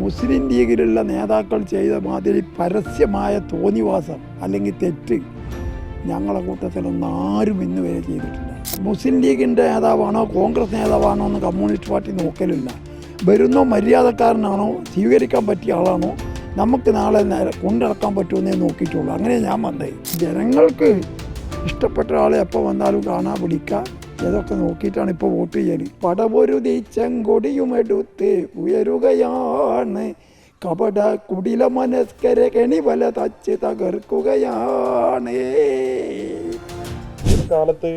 മുസ്ലിം ലീഗിലുള്ള നേതാക്കൾ ചെയ്ത മാതിരി പരസ്യമായ തോന്നിവാസം അല്ലെങ്കിൽ തെറ്റ് ഞങ്ങളെ കൂട്ടത്തിലൊന്നും ആരും ഇന്ന് വരെ ചെയ്തിട്ടില്ല. മുസ്ലിം ലീഗിന്റെ നേതാവാണോ കോൺഗ്രസ് നേതാവാണോ എന്ന് കമ്മ്യൂണിസ്റ്റ് പാർട്ടി നോക്കലില്ല. വരുന്നോ മര്യാദക്കാരനാണോ സ്വീകരിക്കാൻ പറ്റിയ ആളാണോ നമുക്ക് നാളെ കൊണ്ടിറക്കാൻ പറ്റുമെന്നേ നോക്കിയിട്ടുള്ളൂ. അങ്ങനെ ഞാൻ വന്നേ. ജനങ്ങൾക്ക് ഇഷ്ടപ്പെട്ട ആളെ എപ്പോൾ വന്നാലും കാണാൻ വിളിക്കുക ഇതൊക്കെ നോക്കിയിട്ടാണ് ഇപ്പോൾ വോട്ട് ചെയ്യാൻ പടപൊരുതി ചെങ്കൊടിയുമെടുത്ത് ഉയരുകയാണ്. കപട കുടില മനസ്കര കെണി വല തച്ച് തകർക്കുകയാണ്. കാലത്ത്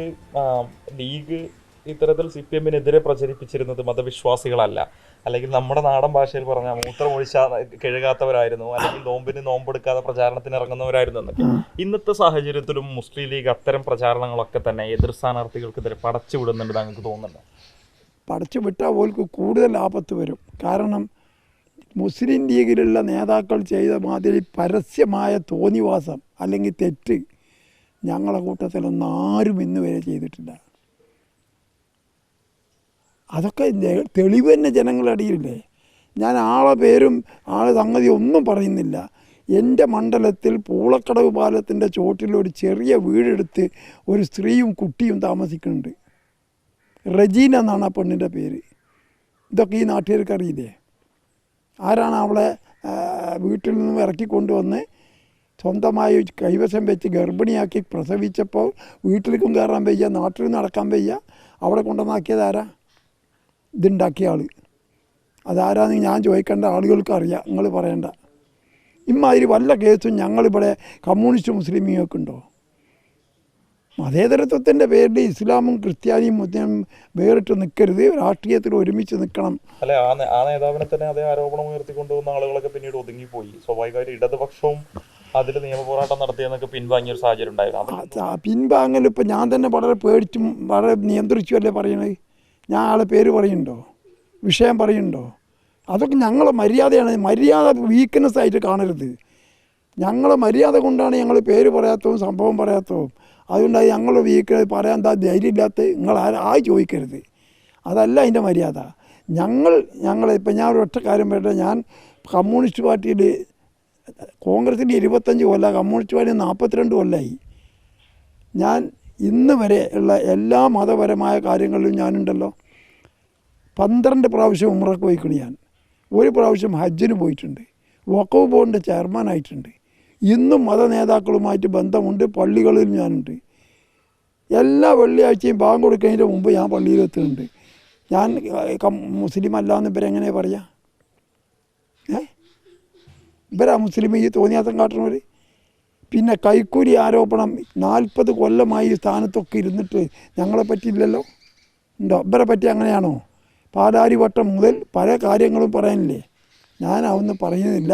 ലീഗ് ഇത്തരത്തിൽ സി പി എമ്മിനെതിരെ പ്രചരിപ്പിച്ചിരുന്നത് മതവിശ്വാസികളല്ല. അല്ലെങ്കിൽ നമ്മുടെ നാടൻ ഭാഷയിൽ പറഞ്ഞാൽ മൂത്രം ഒഴിച്ചാ കഴുകാത്തവരായിരുന്നു. അല്ലെങ്കിൽ നോമ്പിന് നോമ്പെടുക്കാതെ പ്രചാരണത്തിന് ഇറങ്ങുന്നവരായിരുന്നു എന്നൊക്കെ. ഇന്നത്തെ സാഹചര്യത്തിലും മുസ്ലിം ലീഗ് അത്തരം പ്രചാരണങ്ങളൊക്കെ തന്നെ എതിർ സ്ഥാനാർത്ഥികൾക്കെതിരെ പടച്ചു വിടുന്നുണ്ട് താങ്കൾക്ക് തോന്നുന്നുണ്ടോ? പടച്ചു വിട്ടാൽ പോലും കൂടുതൽ ആപത്ത് വരും. കാരണം മുസ്ലിം ലീഗിലുള്ള നേതാക്കൾ ചെയ്ത മാതിരി പരസ്യമായ തോന്നിവാസം അല്ലെങ്കിൽ തെറ്റ് ഞങ്ങളുടെ കൂട്ടത്തിലൊന്നും ആരും ഇന്നുവരെ ചെയ്തിട്ടില്ല. അതൊക്കെ തെളിവ് തന്നെ ജനങ്ങളുടെ ഞാൻ ആളെ പേരും ആളെ സംഗതി ഒന്നും പറയുന്നില്ല. എന്റെ മണ്ഡലത്തിൽ പൂളക്കടവ് പാലത്തിന്റെ ചോട്ടിൽ ഒരു ചെറിയ വീടെടുത്ത് ഒരു സ്ത്രീയും കുട്ടിയും താമസിക്കുന്നുണ്ട്. റജീന എന്നാണ് ആ പെണ്ണിന്റെ പേര്. ഇതൊക്കെ ഈ നാട്ടുകാർക്ക് അറിയില്ലേ? ആരാണ് അവളെ വീട്ടിൽ നിന്നും ഇറക്കി കൊണ്ടുവന്ന് സ്വന്തമായി കൈവശം വെച്ച് ഗർഭിണിയാക്കി പ്രസവിച്ചപ്പോൾ വീട്ടിലേക്കും കയറാൻ വയ്യ നാട്ടിൽ നടക്കാൻ വയ്യ അവിടെ കൊണ്ടുവന്നാക്കിയത് ആരാ? ഇതുണ്ടാക്കിയ ആൾ അതാരാന്ന് ഞാൻ ചോദിക്കേണ്ട ആളുകൾക്ക് അറിയാം നിങ്ങൾ പറയണ്ട. ഇമാതിരി വല്ല കേസും ഞങ്ങളിവിടെ കമ്മ്യൂണിസ്റ്റ് മുസ്ലിമിയൊക്കെ ഉണ്ടോ മതേതരത്വത്തിന്റെ പേരിൽ ഇസ്ലാമും ക്രിസ്ത്യാനിയും മുസ്ലിം വേറിട്ട് നിൽക്കരുത് രാഷ്ട്രീയത്തിൽ ഒരുമിച്ച് നിൽക്കണം അല്ലെ ആ ആ നേതാവിനെ തന്നെ അതേ ആരോപണം ഉയർത്തിക്കൊണ്ടുവന്ന ആളുകളൊക്കെ പിന്നീട് ഒതുങ്ങിപ്പോയി. സ്വാഭാവികമായിട്ട് ഇടതുപക്ഷവും അതിൽ നിയമപോരാട്ടം നടത്തിയെന്നൊക്കെ പിൻവാങ്ങിയ ഒരു സാഹചര്യം ഉണ്ടായിരുന്നു. പിൻവാങ്ങൽ ഇപ്പം ഞാൻ തന്നെ വളരെ പേടിച്ചും വളരെ നിയന്ത്രിച്ചു അല്ലേ പറയണത്? ഞാൻ ആളെ പേര് പറയുന്നുണ്ടോ? വിഷയം പറയുന്നുണ്ടോ? അതൊക്കെ ഞങ്ങൾ മര്യാദയാണ്. മര്യാദ വീക്ക്നെസ് ആയിട്ട് കാണരുത്. ഞങ്ങൾ മര്യാദ കൊണ്ടാണ് ഞങ്ങൾ പേര് പറയാത്തതും സംഭവം പറയാത്തതും. അതുകൊണ്ടാണ് ഞങ്ങൾ വീക്ക് പറയാൻ എന്താ ധൈര്യമില്ലാത്ത നിങ്ങൾ ആയി ചോദിക്കരുത്. അതല്ല അതിന്റെ മര്യാദ. ഞങ്ങൾ ഞങ്ങൾ ഇപ്പം ഞാൻ ഒരു ഒറ്റ കാര്യം പറയട്ടെ. ഞാൻ കമ്മ്യൂണിസ്റ്റ് പാർട്ടിയിൽ കോൺഗ്രസിന്റെ ഇരുപത്തഞ്ച് കൊല്ലം കമ്മ്യൂണിസ്റ്റ് പാർട്ടി നാൽപ്പത്തിരണ്ട് കൊല്ലമായി ഞാൻ ഇന്ന് വരെ ഉള്ള എല്ലാ മതപരമായ കാര്യങ്ങളിലും ഞാനുണ്ടല്ലോ. പന്ത്രണ്ട് പ്രാവശ്യം ഉമ്രക്ക് പോയിക്കണ് ഞാൻ. ഒരു പ്രാവശ്യം ഹജ്ജിന് പോയിട്ടുണ്ട്. വക്കവ് ബോർഡിന്റെ ചെയർമാനായിട്ടുണ്ട് ഇന്നും മത നേതാക്കളുമായിട്ട് ബന്ധമുണ്ട് പള്ളികളിൽ ഞാനുണ്ട്. എല്ലാ വെള്ളിയാഴ്ചയും ബാങ്ക് കൊടുക്കുന്നതിന് മുമ്പ് ഞാൻ പള്ളിയിലെത്തുന്നുണ്ട് ഞാൻ മുസ്ലിം അല്ല എന്ന് ഇവരെങ്ങനെ പറയാ? ഏ? ഇവരാ മുസ്ലിം ഈ തോന്നിയാസം കാട്ടണവർ പിന്നെ കൈക്കൂലി ആരോപണം നാൽപ്പത് കൊല്ലമായി സ്ഥാനത്തൊക്കെ ഇരുന്നിട്ട് ഞങ്ങളെ പറ്റിയില്ലല്ലോ? ഉണ്ടോ? ഇവരെ പറ്റി അങ്ങനെയാണോ? പാലാരിവട്ടം മുതൽ പല കാര്യങ്ങളും പറയാനില്ലേ ഞാൻ അതൊന്നും പറയുന്നില്ല.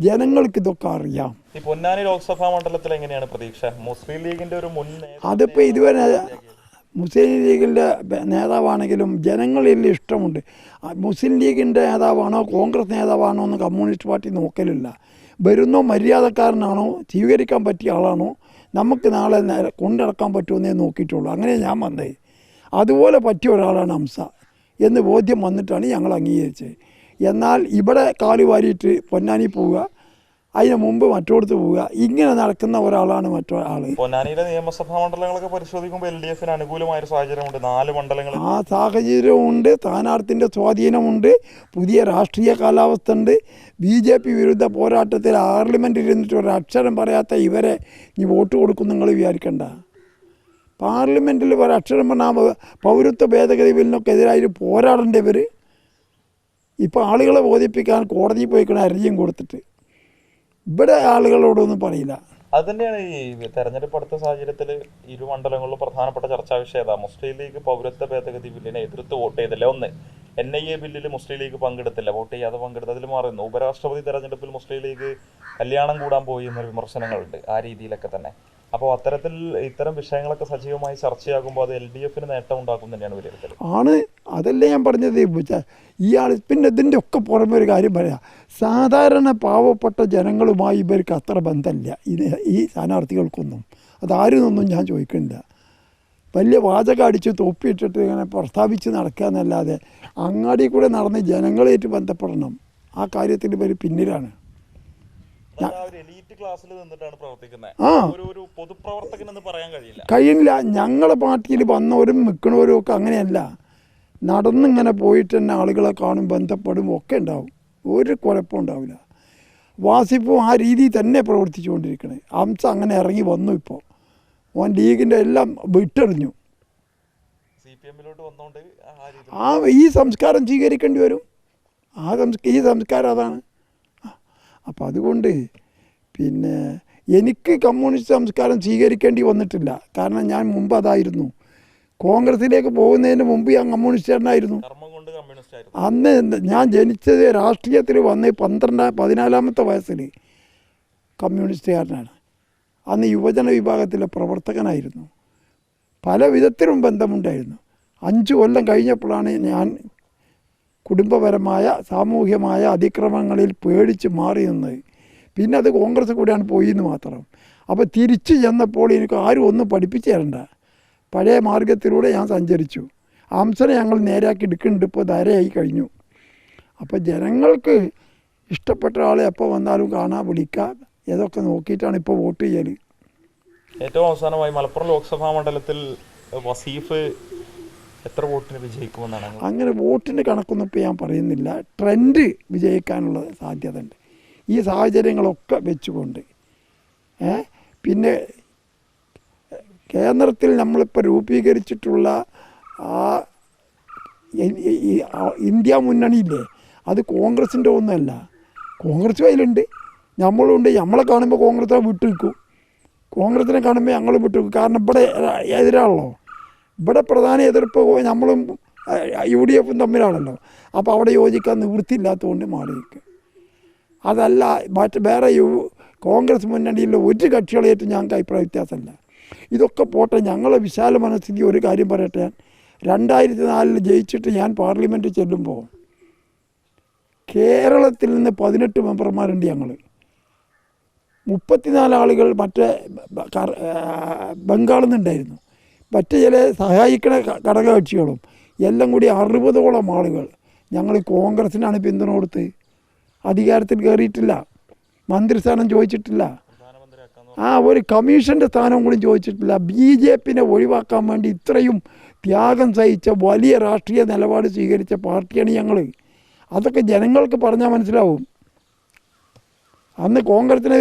ജനങ്ങൾക്ക് ഇതൊക്കെ അറിയാം. പൊന്നാനി ലോക്സഭാ മണ്ഡലത്തിൽ എങ്ങനെയാണ് പ്രതീക്ഷ? മുസ്ലിം ലീഗിന്റെ ഒരു മുൻ അതിപ്പോൾ ഇതുവരെ മുസ്ലിം ലീഗിന്റെ നേതാവാണെങ്കിലും ജനങ്ങളിൽ ഇഷ്ടമുണ്ട്. മുസ്ലിം ലീഗിന്റെ നേതാവാണോ കോൺഗ്രസ് നേതാവാണോ എന്ന് കമ്മ്യൂണിസ്റ്റ് പാർട്ടി നോക്കലില്ല. വരുന്നോ മര്യാദക്കാരനാണോ സ്വീകരിക്കാൻ പറ്റിയ ആളാണോ നമുക്ക് നാളെ കൊണ്ടിറക്കാൻ പറ്റുമെന്നേ നോക്കിയിട്ടുള്ളൂ. അങ്ങനെ ഞാൻ വന്നത് അതുപോലെ പറ്റിയ ഒരാളാണ് ഹംസ. എന്ന് ബോധ്യം വന്നിട്ടാണ് ഞങ്ങൾ അംഗീകരിച്ചത്. എന്നാൽ ഇവിടെ കാലുവാരിയിട്ട് പൊന്നാനി പോവുക അതിന് മുമ്പ് മറ്റോടത്ത് പോവുക ഇങ്ങനെ നടക്കുന്ന ഒരാളാണ് മറ്റോ ആൾ പൊന്നാനിയിലെ നിയമസഭാ മണ്ഡലങ്ങളൊക്കെ പരിശോധിക്കുമ്പോൾ എൽ ഡി എഫിന് അനുകൂലമായ ഒരു സാഹചര്യമുണ്ട്. നാല് മണ്ഡലങ്ങൾ ആ സാഹചര്യമുണ്ട് സ്ഥാനാർത്ഥിന്റെ സ്വാധീനമുണ്ട് പുതിയ രാഷ്ട്രീയ കാലാവസ്ഥ ഉണ്ട്. ബി ജെ പി വിരുദ്ധ പോരാട്ടത്തിൽ പാർലമെന്റിൽ ഇരുന്നിട്ട് ഒരു അക്ഷരം പറയാത്ത ഇവരെ ഇനി വോട്ട് കൊടുക്കും നിങ്ങൾ വിചാരിക്കണ്ട. പാർലമെന്റിൽ ഒരു അക്ഷരം പറഞ്ഞാൽ പൗരത്വ ഭേദഗതി ബില്ലിനൊക്കെ പോരാടേണ്ട ഇവർ ഇപ്പോൾ ആളുകളെ ബോധിപ്പിക്കാൻ കോടതിയിൽ പോയിക്കണ അരിയും കൊടുത്തിട്ട്. ഇവിടെ ആളുകളോടൊന്നും പറയില്ല. അത് തന്നെയാണ് ഈ തെരഞ്ഞെടുപ്പ് അടുത്ത സാഹചര്യത്തിൽ ഇരു മണ്ഡലങ്ങളിലും പ്രധാനപ്പെട്ട ചർച്ചാ വിഷയം ഏതാ? മുസ്ലിം ലീഗ് പൗരത്വ ഭേദഗതി ബില്ലിനെ എതിർത്ത് വോട്ട് ചെയ്തില്ല? ഒന്ന് എൻ ഐ എ ബില്ലിൽ മുസ്ലിം ലീഗ് പങ്കെടുത്തില്ല. വോട്ട് ചെയ്യാതെ പങ്കെടുത്തതിൽ മാറുന്നു ഉപരാഷ്ട്രപതി തെരഞ്ഞെടുപ്പിൽ മുസ്ലിം ലീഗ് കല്യാണം കൂടാൻ പോയി എന്നൊരു വിമർശനങ്ങളുണ്ട് ആ രീതിയിലൊക്കെ തന്നെ. അപ്പോൾ അത്തരത്തിൽ ഇത്തരം വിഷയങ്ങളൊക്കെ സജീവമായി ചർച്ചയാകുമ്പോൾ അത് എൽ ഡി എഫിന് നേട്ടം ഉണ്ടാക്കും തന്നെയാണ് വിലയിരുത്തൽ. ആണ്. അതല്ലേ ഞാൻ പറഞ്ഞത്. ഇയാൾ പിന്നെ ഇതിന്റെ ഒക്കെ പുറമെ ഒരു കാര്യം പറയാം. സാധാരണ പാവപ്പെട്ട ജനങ്ങളുമായി ഇവർക്ക് അത്ര ബന്ധമില്ല. ഇത് ഈ സ്ഥാനാർത്ഥികൾക്കൊന്നും. അതാരുന്നൊന്നും ഞാൻ ചോദിക്കുന്നില്ല വലിയ വാചകം അടിച്ച് തൊപ്പിയിട്ടിട്ട് ഇങ്ങനെ പ്രസ്താവിച്ച് നടക്കുക എന്നല്ലാതെ അങ്ങാടി കൂടെ നടന്ന് ജനങ്ങളായിട്ട് ബന്ധപ്പെടണം. ആ കാര്യത്തിൽ ഇവർ പിന്നിലാണ്. ക്ലാസ്സിൽ നിന്നിട്ടാണ് പ്രവർത്തിക്കുന്നത് ആ. ഒരു ഒരു പൊതുപ്രവർത്തകൻ എന്ന് പറയാൻ കഴിയില്ല. കഴിയില്ല. ഞങ്ങളെ പാർട്ടിയിൽ വന്നവരും നിൽക്കണവരും ഒക്കെ അങ്ങനെയല്ല. നടന്നിങ്ങനെ പോയിട്ട് തന്നെ ആളുകളെ കാണും ബന്ധപ്പെടും ഒക്കെ ഉണ്ടാവും. ഒരു കുഴപ്പം ഉണ്ടാവില്ല. വാസിപ്പും ആ രീതിയിൽ തന്നെ പ്രവർത്തിച്ചുകൊണ്ടിരിക്കണേ. അംസ അങ്ങനെ ഇറങ്ങി വന്നു ഇപ്പോൾ ഓൻ ലീഗിന്റെ എല്ലാം വിട്ടെറിഞ്ഞു. ആ ഈ സംസ്കാരം സ്വീകരിക്കേണ്ടി വരും. ആ സംസ് ഈ സംസ്കാരം അതാണ്. അപ്പം അതുകൊണ്ട് പിന്നെ എനിക്ക് കമ്മ്യൂണിസ്റ്റ് സംസ്കാരം സ്വീകരിക്കേണ്ടി വന്നിട്ടില്ല. കാരണം ഞാൻ മുമ്പ് അതായിരുന്നു. കോൺഗ്രസിലേക്ക് പോകുന്നതിന് മുമ്പ് ഞാൻ കമ്മ്യൂണിസ്റ്റുകാരനായിരുന്നു കർമ്മം കൊണ്ട് കമ്മ്യൂണിസ്റ്റ് ആയിരുന്നു അന്ന് ഞാൻ ജനിച്ചത് രാഷ്ട്രീയത്തിൽ വന്ന് പന്ത്രണ്ടാം പതിനാലാമത്തെ വയസ്സിൽ കമ്മ്യൂണിസ്റ്റുകാരനാണ്. അന്ന് യുവജന വിഭാഗത്തിലെ പ്രവർത്തകനായിരുന്നു. പല വിധത്തിലും ബന്ധമുണ്ടായിരുന്നു. അഞ്ച് കൊല്ലം കഴിഞ്ഞപ്പോഴാണ് ഞാൻ കുടുംബപരമായ സാമൂഹ്യമായ അതിക്രമങ്ങളിൽ പേടിച്ച് മാറി നിന്നത് പിന്നെ അത് കോൺഗ്രസ് കൂടെയാണ് പോയി എന്ന് മാത്രം. അപ്പോൾ തിരിച്ചു ചെന്നപ്പോൾ എനിക്ക് ആരും ഒന്നും പഠിപ്പിച്ചു തരണ്ട. പഴയ മാർഗത്തിലൂടെ ഞാൻ സഞ്ചരിച്ചു. അംസനെ ഞങ്ങൾ നേരാക്കി എടുക്കുന്നുണ്ട്. ഇപ്പോൾ ധാരയായി കഴിഞ്ഞു. അപ്പോൾ ജനങ്ങൾക്ക് ഇഷ്ടപ്പെട്ട ആളെ എപ്പോൾ വന്നാലും കാണാൻ വിളിക്കാം ഇതൊക്കെ നോക്കിയിട്ടാണ് ഇപ്പോൾ വോട്ട് ചെയ്യൽ ഏറ്റവും അവസാനമായി മലപ്പുറം ലോക്സഭാ മണ്ഡലത്തിൽ വസീഫ് എത്ര വോട്ടിന് വിജയിക്കുമെന്നാണ്? അങ്ങ് അങ്ങനെ വോട്ടിന്റെ കണക്കൊന്നും ഇപ്പോൾ ഞാൻ പറയുന്നില്ല. ട്രെൻഡ് വിജയിക്കാനുള്ള സാധ്യത ഉണ്ട് ഈ സാഹചര്യങ്ങളൊക്കെ വെച്ചുകൊണ്ട് പിന്നെ കേന്ദ്രത്തിൽ നമ്മളിപ്പോൾ രൂപീകരിച്ചിട്ടുള്ള ആ ഇന്ത്യ മുന്നണിയില്ലേ അത് കോൺഗ്രസിന്റെ ഒന്നുമല്ല കോൺഗ്രസ് അതിലുണ്ട് നമ്മളുണ്ട്. നമ്മളെ കാണുമ്പോൾ കോൺഗ്രസ് വിട്ടു നിൽക്കും കോൺഗ്രസിനെ കാണുമ്പോൾ ഞങ്ങൾ വിട്ടു നിൽക്കും കാരണം ഇവിടെ എതിരാണല്ലോ. ഇവിടെ പ്രധാന എതിർപ്പ് നമ്മളും യു ഡി എഫും തമ്മിലാണല്ലോ. അപ്പോൾ അവിടെ യോജിക്കാൻ നിവൃത്തിയില്ലാത്തതുകൊണ്ട് മാറി നിൽക്കുക അതല്ല മറ്റ് വേറെ യു കോൺഗ്രസ് മുന്നണിയിലെ ഒരു കക്ഷികളായിട്ട് ഞങ്ങൾക്ക് അഭിപ്രായ വ്യത്യാസമില്ല. ഇതൊക്കെ പോട്ടെ ഞങ്ങളെ വിശാല മനസ്ഥിതി ഒരു കാര്യം പറയട്ടെ. രണ്ടായിരത്തി നാലിൽ ജയിച്ചിട്ട് ഞാൻ പാർലമെന്റ് ചെല്ലുമ്പോൾ കേരളത്തിൽ നിന്ന് പതിനെട്ട് മെമ്പർമാരുണ്ട് ഞങ്ങൾ. മുപ്പത്തിനാല് ആളുകൾ മറ്റേ ബംഗാളിൽ നിന്നുണ്ടായിരുന്നു. മറ്റ് ചില സഹായിക്കുന്ന ഘ- ഘടകകക്ഷികളും എല്ലാം കൂടി അറുപതോളം ആളുകൾ ഞങ്ങൾ കോൺഗ്രസിനാണ് പിന്തുണ കൊടുത്ത് അധികാരത്തിൽ കയറിയിട്ടില്ല. മന്ത്രിസ്ഥാനം ചോദിച്ചിട്ടില്ല. ആ ഒരു കമ്മീഷന്റെ സ്ഥാനം കൂടി ചോദിച്ചിട്ടില്ല. ബി ജെ പിനെ ഒഴിവാക്കാൻ വേണ്ടി ഇത്രയും ത്യാഗം സഹിച്ച വലിയ രാഷ്ട്രീയ നിലപാട് സ്വീകരിച്ച പാർട്ടിയാണ് ഞങ്ങൾ അതൊക്കെ ജനങ്ങൾക്ക് പറഞ്ഞാൽ മനസ്സിലാവും. അന്ന് കോൺഗ്രസിന്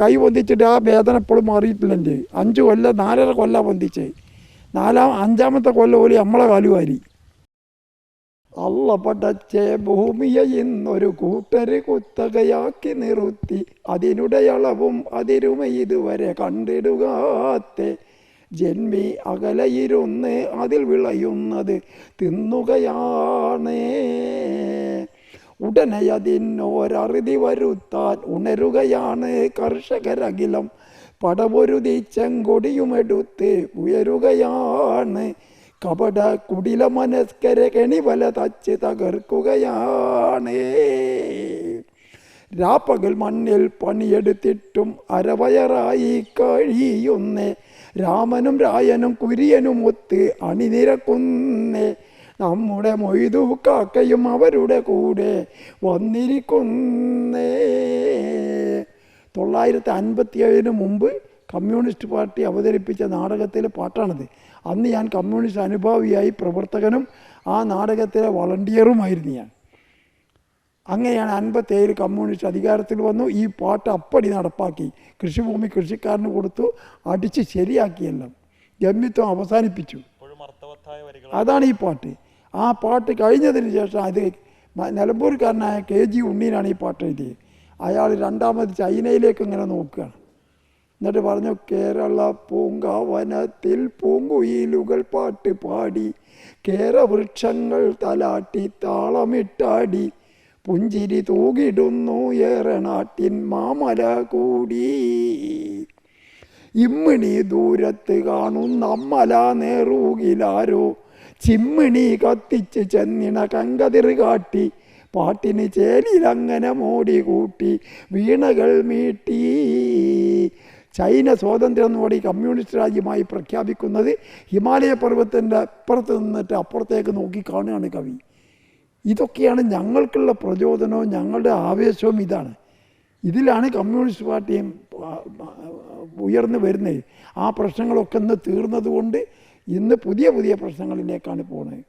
കൈ പൊന്തിച്ചിട്ട് ആ വേദന എപ്പോഴും മാറിയിട്ടില്ല അഞ്ച് കൊല്ലം നാലര കൊല്ലം പൊന്തിച്ച് നാലാം അഞ്ചാമത്തെ കൊല്ലം പോലെ നമ്മളെ കാലുവാരി. അല്ല പടച്ചേ ഭൂമിയെ ഇന്നൊരു കൂട്ടര് കുത്തകയാക്കി നിർത്തി. അതിനുടയളവും അതിരുമ ഇതുവരെ കണ്ടിടുകാത്തെ ജന്മി അകലയിരുന്ന് അതിൽ വിളയുന്നത് തിന്നുകയാണേ. ഉടനെ അതിനോരറുതി വരുത്താൻ ഉണരുകയാണ് കർഷകരകിലം. പടപൊരുതി ചെങ്കൊടിയുമെടുത്ത് ഉയരുകയാണ്. കപട കുടില മനസ്കര കെണിവല തച്ച് തകർക്കുകയാണ്. രാപ്പകൽ മണ്ണിൽ പണിയെടുത്തിട്ടും അരവയറായി കഴിയുന്നേ. രാമനും രായനും കുര്യനും ഒത്ത് അണിനിരക്കുന്നേ. നമ്മുടെ മൊയ്തു കാക്കയും അവരുടെ കൂടെ വന്നിരിക്കുന്നേ. തൊള്ളായിരത്തി അൻപത്തി ഏഴിന് മുമ്പ് കമ്മ്യൂണിസ്റ്റ് പാർട്ടി അവതരിപ്പിച്ച നാടകത്തിലെ പാട്ടാണിത്. അന്ന് ഞാൻ കമ്മ്യൂണിസ്റ്റ് അനുഭാവിയായി പ്രവർത്തകനും ആ നാടകത്തിലെ വളണ്ടിയറുമായിരുന്നു ഞാൻ. അങ്ങനെയാണ് അൻപത്തേഴ് കമ്മ്യൂണിസ്റ്റ് അധികാരത്തിൽ വന്നു. ഈ പാട്ട് അപ്പടി നടപ്പാക്കി. കൃഷിഭൂമി കൃഷിക്കാരന് കൊടുത്തു. അടിച്ച് ശരിയാക്കിയെല്ലാം. ഗമ്യത്വം അവസാനിപ്പിച്ചു. അതാണ് ഈ പാട്ട്. ആ പാട്ട് കഴിഞ്ഞതിന് ശേഷം അത് നിലമ്പൂർക്കാരനായ കെ ജി ഉണ്ണീനാണ് ഈ പാട്ട് എഴുതിയത്. അയാൾ രണ്ടാമത് ചൈനയിലേക്ക് ഇങ്ങനെ നോക്കുകയാണ്. എന്നിട്ട് പറഞ്ഞു കേരള പൂങ്കാവനത്തിൽ പൂങ്കുയിലുകൾ പാട്ട് പാടി കേരവൃക്ഷങ്ങൾ തലാട്ടി താളമിട്ടാടി പുഞ്ചിരി തൂകിടുന്നു ഏറെ നാട്ടിൻ മാമല കൂടി. ഇമ്മിണി ദൂരത്ത് കാണുന്ന അമ്മല നേറൂകിലാരോ ചിമ്മിണി കത്തിച്ച് ചെന്നിണ കങ്കതിർ കാട്ടി പാട്ടിന് ചേലിലങ്ങനെ മോടി കൂട്ടി വീണകൾ മീട്ടി. ചൈന സ്വാതന്ത്ര്യം നേടി കമ്മ്യൂണിസ്റ്റ് രാജ്യമായി പ്രഖ്യാപിക്കുന്നത് ഹിമാലയ പർവതത്തിന്റെ അപ്പുറത്ത് നിന്നിട്ട് അപ്പുറത്തേക്ക് നോക്കി കാണുകയാണ് കവി. ഇതൊക്കെയാണ് ഞങ്ങൾക്കുള്ള പ്രചോദനവും ഞങ്ങളുടെ ആവേശവും ഇതാണ്. ഇതിലാണ് കമ്മ്യൂണിസ്റ്റ് പാർട്ടിയും ഉയർന്നു വരുന്നത്. ആ പ്രശ്നങ്ങളൊക്കെ ഇന്ന് തീർന്നതുകൊണ്ട് ഇന്ന് പുതിയ പുതിയ പ്രശ്നങ്ങളിലേക്കാണ് പോകുന്നത്